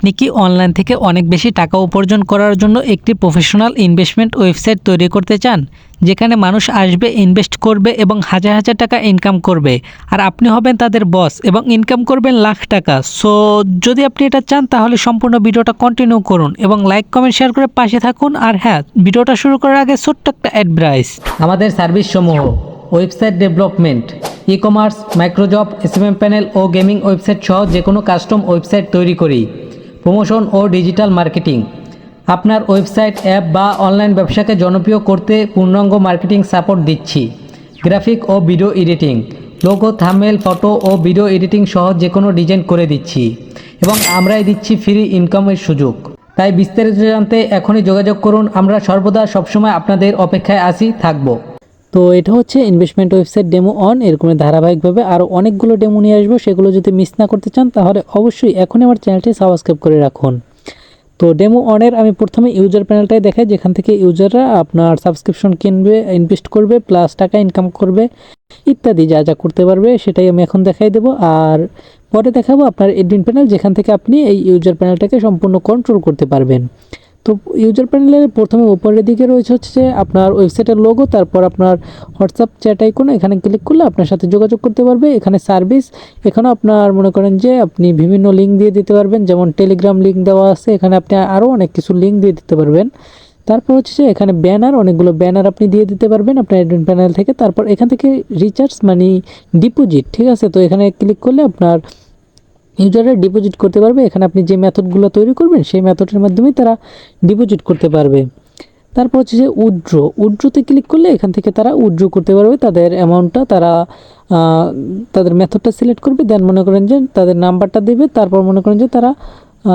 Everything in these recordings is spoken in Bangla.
আপনি কি অনলাইন থেকে অনেক বেশি টাকা উপার্জন করার জন্য একটি প্রফেশনাল ইনভেস্টমেন্ট ওয়েবসাইট তৈরি করতে চান? যেখানে মানুষ আসবে ইনভেস্ট করবে এবং হাজার হাজার টাকা ইনকাম করবে। আর আপনি হবেন তাদের বস এবং ইনকাম করবেন লাখ টাকা। সো যদি আপনি এটা চান, তাহলে সম্পূর্ণ ভিডিওটা কন্টিনিউ করুন এবং লাইক কমেন্ট শেয়ার করে পাশে থাকুন। আর হ্যাঁ ভিডিওটা শুরু করার আগে ছোট্ট একটা অ্যাডভাইস আমাদের সার্ভিস সমূহ website development e commerce microjob SMM panel ও গেমিং ওয়েবসাইট সহ যে কোনো কাস্টম ওয়েবসাইট তৈরি করি। প্রমোশন ও ডিজিটাল মার্কেটিং। আপনার ওয়েবসাইট, অ্যাপ বা অনলাইন ব্যবসাকে জনপ্রিয় করতে পূর্ণাঙ্গ মার্কেটিং সাপোর্ট দিচ্ছি। গ্রাফিক ও video editing, logo thumbnail photo ও ভিডিও এডিটিং সহ যে কোনো ডিজাইন করে দিচ্ছি এবং আমরাই দিচ্ছি ফ্রি ইনকামের সুযোগ। তাই বিস্তারিত জানতে এখনই যোগাযোগ করুন। আমরা সর্বদা সবসময় আপনাদের অপেক্ষায় আসি থাকব। তো এটা হচ্ছে ইনভেস্টমেন্ট ওয়েবসাইট ডেমো অন এরকম ধারাবাহিকভাবে আরও অনেকগুলো ডেমো নিয়ে আসব, সেগুলো যদি মিস না করতে চান, তাহলে অবশ্যই এখনই আমার চ্যানেলটি সাবস্ক্রাইব করে রাখুন। তো ডেমো অনের আমি প্রথমে ইউজার প্যানেলটাই দেখাই, যেখান থেকে ইউজাররা আপনার সাবস্ক্রিপশন কিনবে ইনভেস্ট করবে প্লাস টাকা ইনকাম করবে, ইত্যাদি যা যা করতে পারবে, সেটাই আমি এখন দেখাই দেবো। আর পরে দেখাবো আপনার এডমিন প্যানেল যেখান থেকে আপনি এই ইউজার প্যানেলটাকে সম্পূর্ণ কন্ট্রোল করতে পারবেন। তো ইউজার প্যানেলের প্রথমে উপরের দিকে রয়েছে হচ্ছে আপনার ওয়েবসাইটের লোগো তারপর আপনার হোয়াটসঅ্যাপ চ্যাট আইকনে এখানে ক্লিক করলে আপনার সাথে যোগাযোগ করতে পারবে। এখানে সার্ভিস এখানেও আপনার মনে করেন যে আপনি বিভিন্ন লিঙ্ক দিয়ে দিতে পারবেন, যেমন টেলিগ্রাম লিঙ্ক দেওয়া আছে, এখানে আপনি আরও অনেক কিছু লিঙ্ক দিয়ে দিতে পারবেন। তারপর হচ্ছে এখানে ব্যানার অনেকগুলো ব্যানার আপনি দিয়ে দিতে পারবেন আপনার অ্যাডমিন প্যানেল থেকে। তারপর এখান থেকে রিচার্জ মানে ডিপোজিট ঠিক আছে? তো এখানে ক্লিক করলে আপনার ইউজাররা ডিপোজিট করতে পারবে। এখানে আপনি যে মেথডগুলো তৈরি করবেন, সেই মেথডের মাধ্যমে তারা ডিপোজিট করতে পারবে। তারপর হচ্ছে যে উড্র উড্রোতে ক্লিক করলে এখান থেকে তারা উড্র করতে পারবে। তাদের অ্যামাউন্টটা তারা তাদের মেথডটা সিলেক্ট করবে। দেন মনে করেন যে তাদের নাম্বারটা দেবে। তারপর মনে করেন যে তারা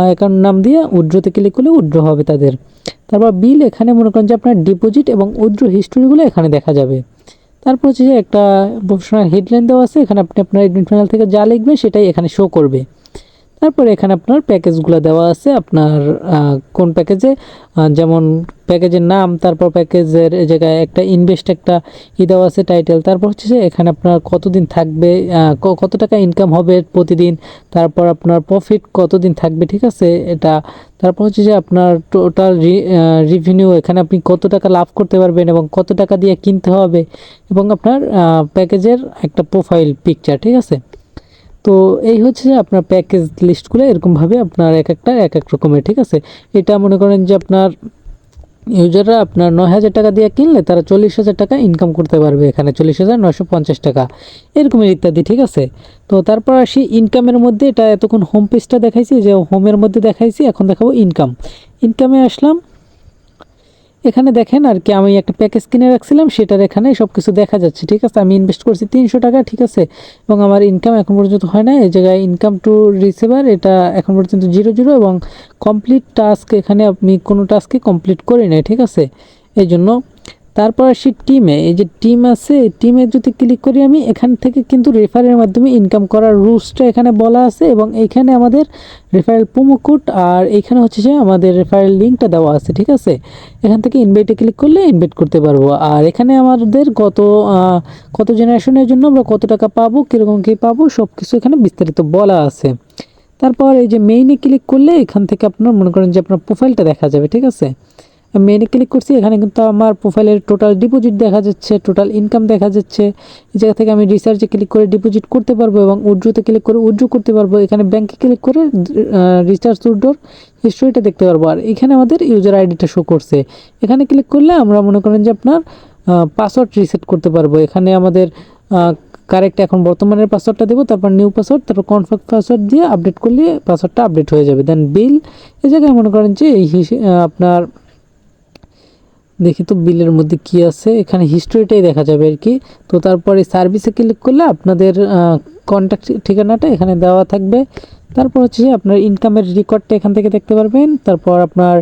অ্যাকাউন্ট নাম দিয়ে উড্রোতে ক্লিক করলে উড্র হবে তাদের। তারপর বিল এখানে মনে করেন যে আপনার ডিপোজিট এবং উড্র হিস্টোরিগুলো এখানে দেখা যাবে। তারপর হচ্ছে যে একটা হেডলাইন দেওয়া আছে, এখানে আপনি আপনার এডমিট প্যানেল থেকে যা লিখবেন সেটাই এখানে শো করবে। তারপর এখানে আপনার প্যাকেজগুলো দেওয়া আছে। আপনার কোন প্যাকেজে? যেমন প্যাকেজের নাম, তারপর প্যাকেজের জায়গায় একটা ইনভেস্ট একটা ই দেওয়া আছে টাইটেল তারপর হচ্ছে যে এখানে আপনার কতদিন থাকবে কত টাকা ইনকাম হবে প্রতিদিন? তারপর আপনার প্রফিট কতদিন থাকবে, ঠিক আছে? এটা, তারপর হচ্ছে যে আপনার টোটাল রিভিনিউ এখানে আপনি কত টাকা লাভ করতে পারবেন এবং কত টাকা দিয়ে কিনতে হবে এবং আপনার প্যাকেজের একটা প্রোফাইল পিকচার ঠিক আছে? তো এই হচ্ছে আপনার প্যাকেজ লিস্টগুলো এরকমভাবে আপনার এক একটা, এক এক রকমের, ঠিক আছে? এটা মনে করেন যে আপনার ইউজাররা আপনার নয় হাজার টাকা দিয়ে কিনলে তারা চল্লিশ হাজার টাকা ইনকাম করতে পারবে এখানে, চল্লিশ হাজার নয়শো পঞ্চাশ টাকা। এরকমের ইত্যাদি, ঠিক আছে? তো তারপর আসি ইনকামের মধ্যে, এটা এতক্ষণ হোম পেজটা দেখাইছি, যে হোমের মধ্যে দেখাইছি, এখন দেখাবো ইনকাম ইনকামে আসলাম এখানে দেখেন, আর কি আমি একটা প্যাকেজ কিনে রাখছিলাম, সেটার এখানে সব কিছু দেখা যাচ্ছে, ঠিক আছে? আমি ইনভেস্ট করছি তিনশো টাকা, ঠিক আছে? এবং আমার ইনকাম এখন পর্যন্ত হয় না এই জায়গায় ইনকাম টু রিসিভার এটা এখন পর্যন্ত জিরো জিরো এবং কমপ্লিট টাস্ক এখানে আপনি কোনো টাস্কই কমপ্লিট করি নাই, ঠিক আছে? এই জন্য তারপর আসি টিমে এই যে টিম আছে টিমে যদি ক্লিক করি আমি, এখান থেকে কিন্তু রেফারের মাধ্যমে ইনকাম করার রুলসটা এখানে বলা আছে এবং এইখানে আমাদের রেফারেল কোড আর এইখানে হচ্ছে যে আমাদের রেফারেল লিঙ্কটা দেওয়া আছে, ঠিক আছে? এখান থেকে ইনভাইটে ক্লিক করলে ইনভাইট করতে পারব। আর এখানে আমাদের কত কত জেনারেশনের জন্য আমরা কত টাকা পাবো, কীরকম কী পাবো সব কিছু এখানে বিস্তারিত বলা আছে। তারপর এই যে মেইনে ক্লিক করলে এখান থেকে আপনার, মনে করেন যে আপনার প্রোফাইলটা দেখা যাবে, ঠিক আছে? মেইনে ক্লিক করছি, এখানে কিন্তু আমার প্রোফাইলের টোটাল ডিপোজিট দেখা যাচ্ছে টোটাল ইনকাম দেখা যাচ্ছে। এই জায়গা থেকে আমি রিসার্চে ক্লিক করে ডিপোজিট করতে পারব এবং উড্রোতে ক্লিক করে উড্রো করতে পারব। এখানে ব্যাংকে ক্লিক করে রিচার্জ উড্রোর হিস্টোরিটা দেখতে পারব। আর এখানে আমাদের ইউজার আইডিটা শো করছে। এখানে ক্লিক করলে আমরা মনে করেন যে আপনার পাসওয়ার্ড রিসেট করতে পারব। এখানে আমাদের কারেক্ট এখন বর্তমানের পাসওয়ার্ডটা দেবো, তারপর নিউ পাসওয়ার্ড তারপর কনফার্ম পাসওয়ার্ড দিয়ে আপডেট করলে পাসওয়ার্ডটা আপডেট হয়ে যাবে। দেন বিল এই জায়গায় মনে করেন যে এই আপনার দেখি তো বিলের মধ্যে কি আছে। এখানে হিস্টোরিটাই দেখা যাবে আর কি। তো তারপরে সার্ভিসে ক্লিক করলে আপনাদের কন্ট্যাক্ট ঠিকানাটা এখানে দেওয়া থাকবে। তারপর হচ্ছে আপনার ইনকামের রেকর্ডটা এখান থেকে দেখতে পারবেন। তারপর আপনার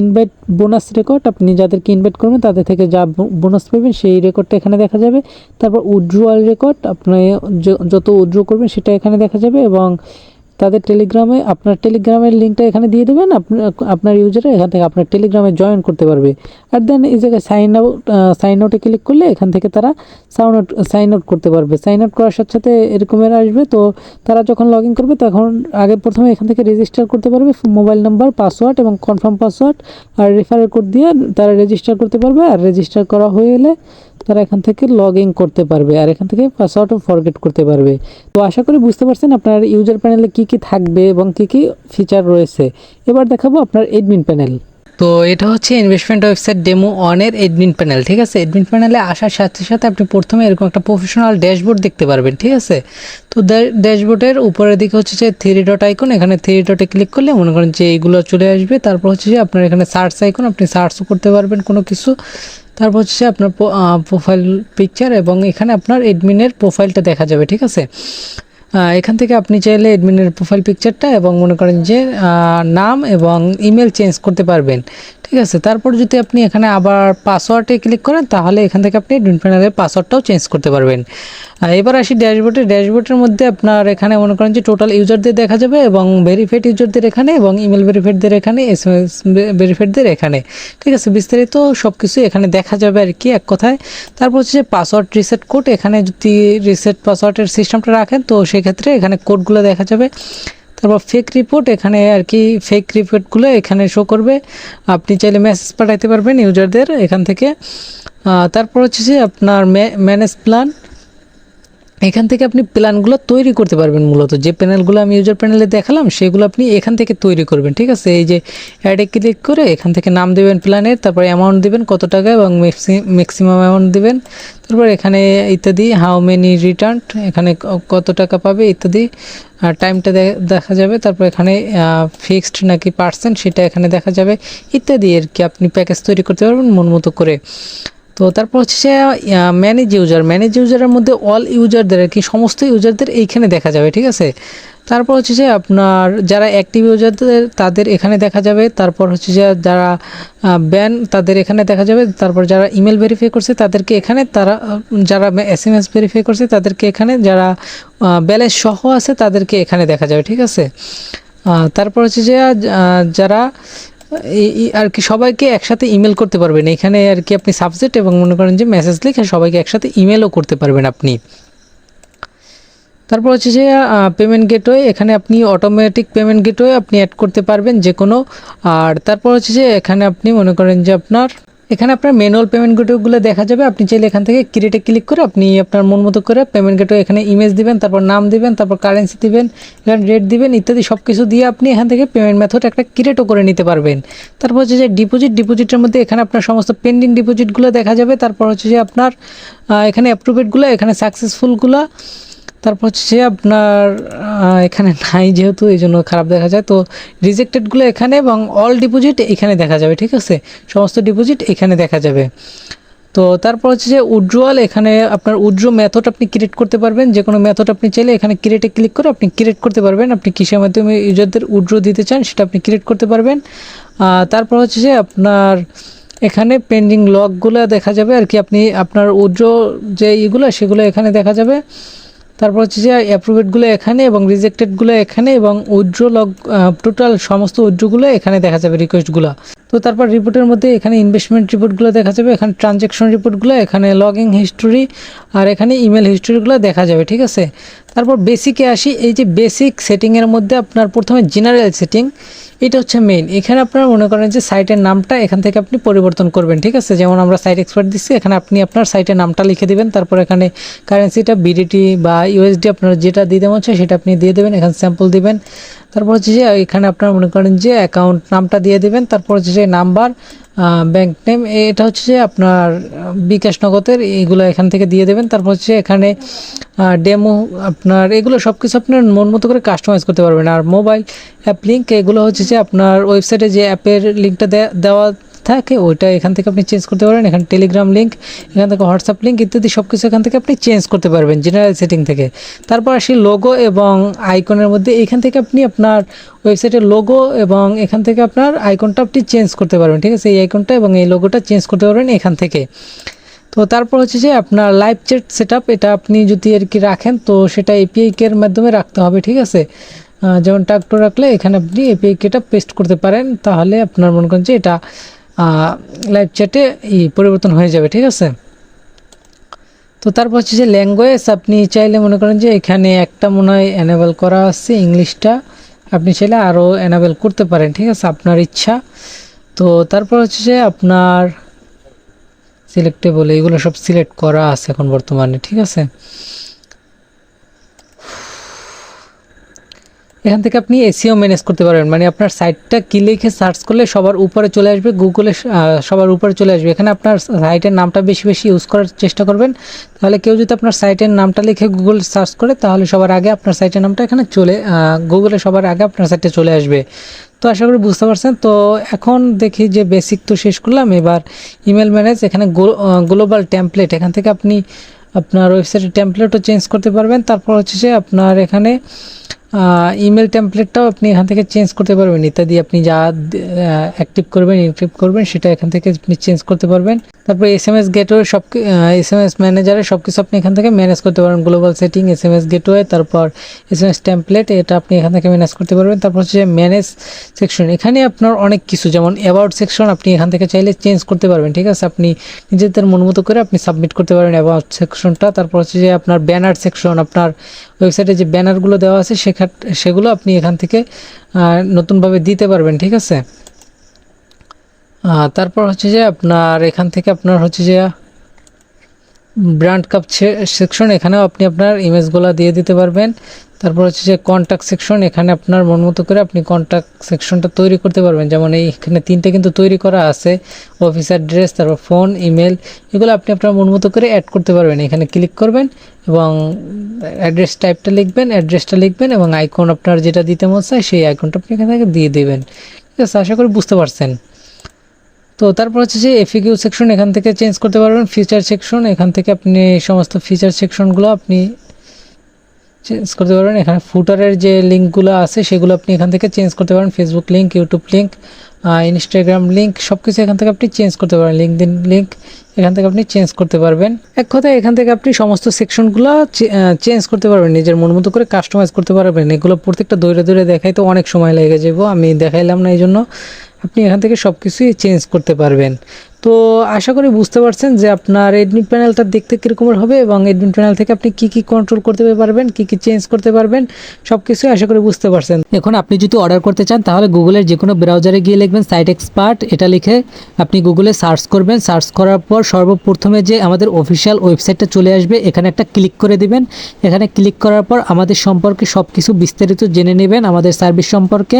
ইনভাইট বোনাস রেকর্ড আপনি যাদেরকে ইনভাইট করবেন তাদের থেকে যা বোনাস পাবেন সেই রেকর্ডটা এখানে দেখা যাবে। তারপর উড্রোয়াল রেকর্ড আপনি যত উড্রো করবেন সেটা এখানে দেখা যাবে এবং তাদের টেলিগ্রামে আপনার টেলিগ্রামের লিঙ্কটা এখানে দিয়ে দেবেন আপনার ইউজারে এখান থেকে আপনার টেলিগ্রামে জয়েন করতে পারবে। আর দেন এই জায়গায় সাইন আউট সাইন আউটে ক্লিক করলে এখান থেকে তারা সাউন আউট সাইন আউট করতে পারবে। সাইন আউট করার সাথে সাথে এরকমের আসবে, তো তারা যখন লগ ইন করবে তখন আগে প্রথমে এখান থেকে রেজিস্টার করতে পারবে মোবাইল নাম্বার পাসওয়ার্ড এবং কনফার্ম পাসওয়ার্ড আর রেফারেল কোড দিয়ে তারা রেজিস্টার করতে পারবে। আর রেজিস্টার করা হয়ে গেলে তারা এখান থেকে লগ ইন করতে পারবে আর এখান থেকে পাসওয়ার্ডও ফরগেট করতে পারবে। তো আশা করি বুঝতে পারছেন আপনার ইউজার প্যানেলে কী কী থাকবে এবং কী কী ফিচার রয়েছে। এবার দেখাবো আপনার এডমিন প্যানেল তো এটা হচ্ছে ইনভেস্টমেন্ট ওয়েবসাইট ডেমো অনের এডমিন প্যানেল ঠিক আছে? এডমিন প্যানেলে আসার সাথে সাথে আপনি প্রথমে এরকম একটা প্রফেশনাল ড্যাশবোর্ড দেখতে পারবেন, ঠিক আছে? তো ড্যাশবোর্ডের উপরের দিকে হচ্ছে যে থ্রি ডট আইকন এখানে থ্রি ডটে ক্লিক করলে মনে করেন যে এইগুলো চলে আসবে। তারপর হচ্ছে যে আপনার এখানে সার্চ আইকন আপনি সার্চও করতে পারবেন কোনো কিছু। তারপর হচ্ছে আপনার প্রোফাইল পিকচার এবং এখানে আপনার এডমিনের প্রোফাইলটা দেখা যাবে, ঠিক আছে? এখান থেকে আপনি চাইলে এডমিনের প্রোফাইল পিকচারটা এবং মনে করেন যে নাম এবং ইমেল চেঞ্জ করতে পারবেন। ঠিক আছে, তারপর যদি আপনি এখানে আবার পাসওয়ার্ডে ক্লিক করেন, তাহলে এখান থেকে আপনি এডমিন প্যানেলের পাসওয়ার্ডটাও চেঞ্জ করতে পারবেন। এবার আসি ড্যাশবোর্ডে ড্যাশবোর্ডের মধ্যে আপনার এখানে মনে করেন যে টোটাল ইউজারদের দেখা যাবে এবং ভেরিফাইড ইউজারদের এখানে এবং ইমেল ভেরিফাইডদের এখানে এস এম এস ভেরিফাইডদের এখানে। ঠিক আছে, বিস্তারিত সব কিছু এখানে দেখা যাবে আর কি এক কথায়। তারপর হচ্ছে যে পাসওয়ার্ড রিসেট কোড এখানে যদি রিসেট পাসওয়ার্ডের সিস্টেমটা রাখেন, তো সেক্ষেত্রে এখানে কোডগুলো দেখা যাবে। তারপর ফেক রিপোর্ট এখানে আর কি ফেক রিপোর্টগুলো এখানে শো করবে। আপনি চাইলে মেসেজ পাঠাইতে পারবেন ইউজারদের এখান থেকে। তারপর হচ্ছে যে আপনার ম্যানেজ প্ল্যান এখান থেকে আপনি প্ল্যানগুলো তৈরি করতে পারবেন মূলত। যে প্যানেলগুলো আমি ইউজার প্যানেলে দেখালাম, সেগুলো আপনি এখান থেকে তৈরি করবেন, ঠিক আছে? এই যে অ্যাডে ক্লিক করে এখান থেকে নাম দেবেন প্ল্যানের, তারপরে অ্যামাউন্ট দেবেন কত টাকা এবং ম্যাক্সিমাম অ্যামাউন্ট দেবেন, তারপর এখানে ইত্যাদি হাউ মেনি রিটার্ন এখানে কত টাকা পাবে ইত্যাদি টাইমটা দেখা যাবে, তারপর এখানে ফিক্সড নাকি পার্সেন্ট সেটা এখানে দেখা যাবে, ইত্যাদি আর কি আপনি প্যাকেজ তৈরি করতে পারবেন মন মতো করে। তো তারপর হচ্ছে ম্যানেজ ইউজার ম্যানেজ ইউজারের মধ্যে অল ইউজারদের আর কি, সমস্ত ইউজারদের এইখানে দেখা যাবে, ঠিক আছে? তারপর হচ্ছে যে আপনার যারা অ্যাক্টিভ ইউজারদের তাদের এখানে দেখা যাবে। তারপর হচ্ছে যে যারা ব্যান তাদের এখানে দেখা যাবে। তারপর যারা ইমেল ভেরিফাই করছে, তাদেরকে এখানে তারা যারা এস এম এস ভেরিফাই করছে, তাদেরকে এখানে যারা ব্যালেন্স সহ আছে, তাদেরকে এখানে দেখা যাবে, ঠিক আছে? তারপর হচ্ছে যে যারা আর কি সবাইকে একসাথে ইমেল করতে পারবেন। এখানে আর কি আপনি সাবজেক্ট এবং মনে করেন যে মেসেজ লিখে সবাইকে একসাথে ইমেলও করতে পারবেন আপনি। তারপর হচ্ছে যে পেমেন্ট গেটওয়ে এখানে আপনি অটোমেটিক পেমেন্ট গেটওয়ে আপনি অ্যাড করতে পারবেন যে কোনো আর তারপর হচ্ছে যে, এখানে আপনি মনে করেন যে আপনার এখানে আপনার ম্যানুয়াল পেমেন্ট গেটওয়েগুলো দেখা যাবে। আপনি চাইলে এখান থেকে ক্রিয়েটে ক্লিক করে আপনি আপনার মন মতো করে পেমেন্ট গেটওয়ে এখানে ইমেজ দিবেন, তারপর নাম দিবেন, তারপর কারেন্সি দিবেন এখানে রেট দিবেন, ইত্যাদি সব কিছু দিয়ে আপনি এখান থেকে পেমেন্ট মেথড একটা ক্রিয়েটও করে নিতে পারবেন। তারপর হচ্ছে যে ডিপোজিট ডিপোজিটের মধ্যে এখানে আপনার সমস্ত পেন্ডিং ডিপোজিটগুলো দেখা যাবে। তারপর হচ্ছে যে আপনার এখানে অ্যাপ্রুভেডগুলো এখানে সাকসেসফুলগুলো তারপর হচ্ছে যে আপনার এখানে নাই যেহেতু এই জন্য খারাপ দেখা যায়। তো রিজেক্টেডগুলো এখানে এবং অল ডিপোজিট এখানে দেখা যাবে, ঠিক আছে? সমস্ত ডিপোজিট এখানে দেখা যাবে। তো তারপর হচ্ছে যে উজ্জ্বল এখানে আপনার উজ্জ্বল মেথড আপনি ক্রিয়েট করতে পারবেন। যে কোনো মেথড আপনি চাইলে এখানে ক্রিয়েটে ক্লিক করে আপনি ক্রিয়েট করতে পারবেন। আপনি কিসের মাধ্যমে ইউজারদের উজ্জ্বল দিতে চান সেটা আপনি ক্রিয়েট করতে পারবেন। তারপর হচ্ছে যে আপনার এখানে পেন্ডিং লকগুলো দেখা যাবে। আর কি আপনি আপনার উজ্জ্বল যে ইগুলো সেগুলো এখানে দেখা যাবে। তারপর হচ্ছে যে অ্যাপ্রুভেডগুলো এখানে এবং রিজেক্টেডগুলো এখানে এবং উইড্রো লগ টোটাল সমস্ত উজ্জ্বলগুলো এখানে দেখা যাবে রিকোয়েস্টগুলো তো তারপর রিপোর্টের মধ্যে এখানে ইনভেস্টমেন্ট রিপোর্টগুলো দেখা যাবে, এখানে ট্রানজ্যাকশন রিপোর্টগুলো এখানে লগিং হিস্টোরি আর এখানে ইমেল হিস্টোরিগুলো দেখা যাবে, ঠিক আছে? তারপর বেসিকে আসি, এই যে বেসিক সেটিংয়ের মধ্যে আপনার প্রথমে জেনারেল সেটিং এটা হচ্ছে মেইন এখানে আপনারা মনে করেন যে সাইটের নামটা এখান থেকে আপনি পরিবর্তন করবেন, ঠিক আছে? যেমন আমরা সাইট এক্সপার্ট দিচ্ছি, এখানে আপনি আপনার সাইটের নামটা লিখে দেবেন, তারপর এখানে কারেন্সিটা বিডিটি বা ইউএসডি আপনার যেটা দিতে মনে হচ্ছে সেটা আপনি দিয়ে দেবেন, এখানে স্যাম্পল দিবেন। তারপর হচ্ছে যে এখানে আপনারা মনে করেন যে অ্যাকাউন্ট নামটা দিয়ে দেবেন, তারপর হচ্ছে যে নাম্বার ব্যাংক নেম এটা হচ্ছে যে আপনার বিকাশ নগদের, এগুলো এখান থেকে দিয়ে দেবেন। তারপর হচ্ছে এখানে ডেমো আপনার, এগুলো সব কিছু আপনার মন মতো করে কাস্টমাইজ করতে পারবেন। আর মোবাইল অ্যাপ লিঙ্ক এগুলো হচ্ছে যে আপনার ওয়েবসাইটে যে অ্যাপের লিঙ্কটা দেওয়া থাকে, ওইটা এখান থেকে আপনি চেঞ্জ করতে পারেন এখানে টেলিগ্রাম লিঙ্ক এখান থেকে হোয়াটসঅ্যাপ লিঙ্ক ইত্যাদি সব কিছু এখান থেকে আপনি চেঞ্জ করতে পারবেন জেনারেল সেটিং থেকে। তারপর আসি লোগো এবং আইকনের মধ্যে। এখান থেকে আপনি আপনার ওয়েবসাইটের লোগো এবং এখান থেকে আপনার আইকনটা আপনি চেঞ্জ করতে পারবেন, ঠিক আছে? এই আইকনটা এবং এই লোগোটা চেঞ্জ করতে পারবেন এখান থেকে। তো তারপর হচ্ছে যে আপনার লাইভ চ্যাট সেট এটা আপনি যদি আর কি রাখেন, তো সেটা এপিআই এর মাধ্যমে রাখতে হবে, ঠিক আছে? যেমন ট্যাগটো রাখলে এখানে আপনি এপিআই কিটা পেস্ট করতে পারেন। তাহলে আপনার মনে করেন যে এটা লাইভ চ্যাটে ই পরিবর্তন হয়ে যাবে, ঠিক আছে? তো তারপর হচ্ছে যে ল্যাঙ্গুয়েজ আপনি চাইলে মনে করেন যে এখানে একটা মনে হয় অ্যানেবল করা আছে, ইংলিশটা। আপনি চাইলে আরও অ্যানেবল করতে পারেন, ঠিক আছে? আপনার ইচ্ছা। তো তারপর হচ্ছে যে আপনার সিলেক্টেবল এগুলো সব সিলেক্ট করা আছে এখন বর্তমানে, ঠিক আছে? এখান থেকে আপনি এসিও ম্যানেজ করতে পারবেন। মানে আপনার সাইটটা কি লিখে সার্চ করলে সবার উপরে চলে আসবে গুগলে সবার উপরে চলে আসবে। এখানে আপনার সাইটের নামটা বেশি বেশি ইউজ করার চেষ্টা করবেন। তাহলে কেউ যদি আপনার সাইটের নামটা লিখে গুগল সার্চ করে, তাহলে সবার আগে আপনার সাইটের নামটা এখানে চলে গুগলে সবার আগে আপনার সাইটে চলে আসবে। তো আশা করি বুঝতে পারছেন। তো এখন দেখি যে বেসিক তো শেষ করলাম। এবার ইমেল ম্যানেজ এখানে গ্লোবাল টেমপ্লেট এখান থেকে আপনি আপনার ওয়েবসাইটের টেমপ্লেটও চেঞ্জ করতে পারবেন। তারপর হচ্ছে যে আপনার এখানে ইমেল টেমপ্লেটটাও আপনি এখান থেকে চেঞ্জ করতে পারবেন। ইত্যাদি আপনি যা অ্যাক্টিভ করবেন ইনক্রিপ্ট করবেন, সেটা এখান থেকে আপনি চেঞ্জ করতে পারবেন। তারপর এস এম এস গেটওয়ে সব এস এম এস ম্যানেজারে সব কিছু আপনি এখান থেকে ম্যানেজ করতে পারবেন। Global setting S M S gateway তারপর এস এম এস টেমপ্লেট এটা আপনি এখান থেকে ম্যানেজ করতে পারবেন। তারপর হচ্ছে ম্যানেজ সেকশন এখানে আপনার অনেক কিছু, যেমন অ্যাবাউট সেকশন আপনি এখান থেকে চাইলে চেঞ্জ করতে পারবেন, ঠিক আছে? আপনি নিজেদের মন মতো করে আপনি সাবমিট করতে পারবেন অ্যাবাউট সেকশনটা তারপর হচ্ছে যে আপনার ব্যানার সেকশন আপনার ওয়েবসাইটে যে ব্যানারগুলো দেওয়া আছে সেগুলো আপনি এখান থেকে নতুনভাবে দিতে পারবেন, ঠিক আছে? তারপর হচ্ছে যে আপনার এখান থেকে আপনার হচ্ছে যে ব্র্যান্ড কাপ সেকশন এখানেও আপনি আপনার ইমেজগুলো দিয়ে দিতে পারবেন। তারপর হচ্ছে যে কন্ট্যাক্ট সেকশন এখানে আপনার মন মতো করে আপনি কন্ট্যাক্ট সেকশনটা তৈরি করতে পারবেন। যেমন এইখানে তিনটে কিন্তু তৈরি করা আছে অফিস অ্যাড্রেস তারপর ফোন ইমেল এগুলো আপনি আপনার মন মতো করে অ্যাড করতে পারবেন। এখানে ক্লিক করবেন এবং অ্যাড্রেস টাইপটা লিখবেন অ্যাড্রেসটা লিখবেন এবং আইকন আপনার যেটা দিতে মন চায় সেই আইকনটা আপনি এখান থেকে দিয়ে দেবেন। ঠিক আছে, আশা করি বুঝতে পারছেন। তো তারপর হচ্ছে যে এফিকিউ সেকশন এখান থেকে চেঞ্জ করতে পারবেন ফিচার সেকশন এখান থেকে আপনি সমস্ত ফিচার সেকশনগুলো আপনি চেঞ্জ করতে পারবেন। এখানে ফুটারের যে লিঙ্কগুলো আছে, সেগুলো আপনি এখান থেকে চেঞ্জ করতে পারেন Facebook link YouTube link Instagram link সব কিছু এখান থেকে আপনি চেঞ্জ করতে পারেন লিঙ্কদিন লিঙ্ক এখান থেকে আপনি চেঞ্জ করতে পারবেন। এক কথায় এখান থেকে আপনি সমস্ত সেকশনগুলো চেঞ্জ করতে পারবেন। নিজের মন মতো করে কাস্টমাইজ করতে পারবেন। এগুলো প্রত্যেকটা দৌড়ে দৌড়ে দেখাই তো অনেক সময় লেগে যাব আমি দেখাইলাম না এই জন্য আপনি এখান থেকে সব কিছুই চেঞ্জ করতে পারবেন। তো আশা করি বুঝতে পারছেন যে আপনার এডমিট প্যানেলটা দেখতে কীরকমের হবে এবং এডমিট প্যানেল থেকে আপনি কি কি কন্ট্রোল করতে পারবেন, কি কি চেঞ্জ করতে পারবেন সব কিছুই আশা করি বুঝতে পারছেন। এখন আপনি যদি অর্ডার করতে চান, তাহলে গুগলের যে কোনো ব্রাউজারে গিয়ে লিখবেন সাইট এক্সপার্ট এটা লিখে আপনি গুগলে সার্চ করবেন। সার্চ করার পর সর্বপ্রথমে যে আমাদের অফিসিয়াল ওয়েবসাইটটা চলে আসবে, এখানে একটা ক্লিক করে দিবেন। এখানে ক্লিক করার পর আমাদের সম্পর্কে সব কিছু বিস্তারিত জেনে নেবেন আমাদের সার্ভিস সম্পর্কে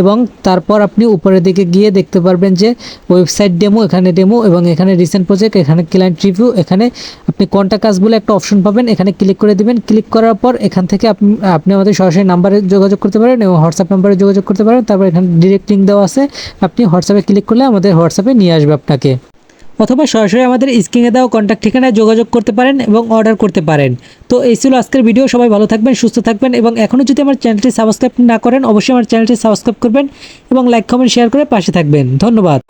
এবং তারপর আপনি উপরের দিকে গিয়ে দেখতে পারবেন যে ওয়েবসাইট ডেমো এখানে ডেমো এবং এখানে রিসেন্ট প্রজেক্ট এখানে ক্লায়েন্ট রিভিউ এখানে আপনি কোনটা কাজ বলে একটা অপশন পাবেন। এখানে ক্লিক করে দিবেন। ক্লিক করার পর এখান থেকে আপনি আপনি আমাদের সরাসরি নাম্বারে যোগাযোগ করতে পারেন এবং হোয়াটসঅ্যাপ নাম্বারে যোগাযোগ করতে পারেন। তারপর এখানে ডিরেক্ট লিঙ্ক দেওয়া আছে। আপনি হোয়াটসঅ্যাপে ক্লিক করলে আমাদের হোয়াটসঅ্যাপে নিয়ে আসবে আপনাকে। অথবা সরাসরি আমাদের স্ক্রিনে দেওয়া কন্ট্যাক্ট ঠিকানায় যোগাযোগ করতে পারেন এবং অর্ডার করতে পারেন। তো এই ছিল আজকের ভিডিও সবাই ভালো থাকবেন, সুস্থ থাকবেন এবং এখনও যদি আমার চ্যানেলটি সাবস্ক্রাইব না করেন, অবশ্যই আমার চ্যানেলটি সাবস্ক্রাইব করবেন এবং লাইক কমেন্ট শেয়ার করে পাশে থাকবেন। ধন্যবাদ।